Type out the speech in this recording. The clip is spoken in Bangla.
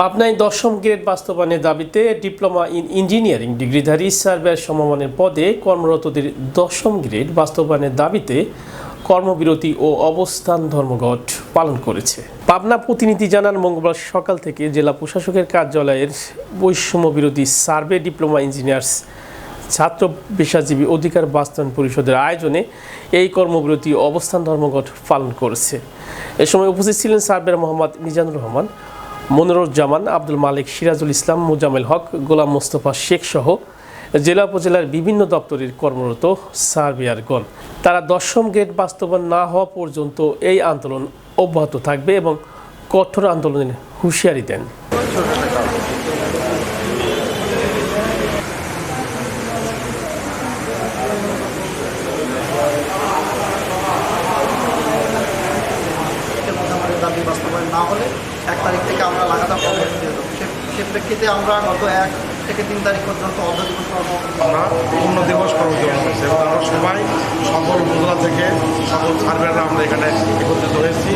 পাবনায় দশম গ্রেড বাস্তবায়নের দাবিতে ডিপ্লোমা ইন ইঞ্জিনিয়ারিং ডিগ্রিধারী সার্ভেয়ার সমমানের পদে কর্মরতদের দশম গ্রেড বাস্তবায়নের দাবিতে কর্মবিরতি ও অবস্থান ধর্মঘট পালন করেছে। পাবনা প্রতিনিধি জানান, মঙ্গলবার সকাল থেকে জেলা প্রশাসকের কার্যালয়ের বৈষম্য বিরোধী সার্ভে ডিপ্লোমা ইঞ্জিনিয়ার্স ছাত্র পেশাজীবী অধিকার বাস্তবায়ন পরিষদের আয়োজনে এই কর্মবিরতি অবস্থান ধর্মঘট পালন করেছে। এ সময় উপস্থিত ছিলেন সার্ভেয়ার মোহাম্মদ মিজানুর রহমান মনিরুজ্জামান, আব্দুল মালিক, সিরাজুল ইসলাম, মোজামেল হক, গোলাম মোস্তফা শেখ সহ জেলা উপজেলার বিভিন্ন দপ্তরের কর্মরত সার্ভেয়ারগণ তারা দশম গেট বাস্তবায়ন না হওয়া পর্যন্ত এই আন্দোলন অব্যাহত থাকবে এবং কঠোর আন্দোলনের হুঁশিয়ারি দেন। না হলে এক তারিখ থেকে আমরা লাগাতার কর্মসূচি দিয়ে দেবো। সে- প্রেক্ষিতে আমরা গত এক থেকে তিন তারিখ পর্যন্ত অর্ধ দিবস আমরা পূর্ণ দিবস কর্মসূচি করছি এবং আমরা সবাই সকল উপজেলা থেকে সকল সার্ভেরা আমরা এখানে একত্রিত হয়েছি।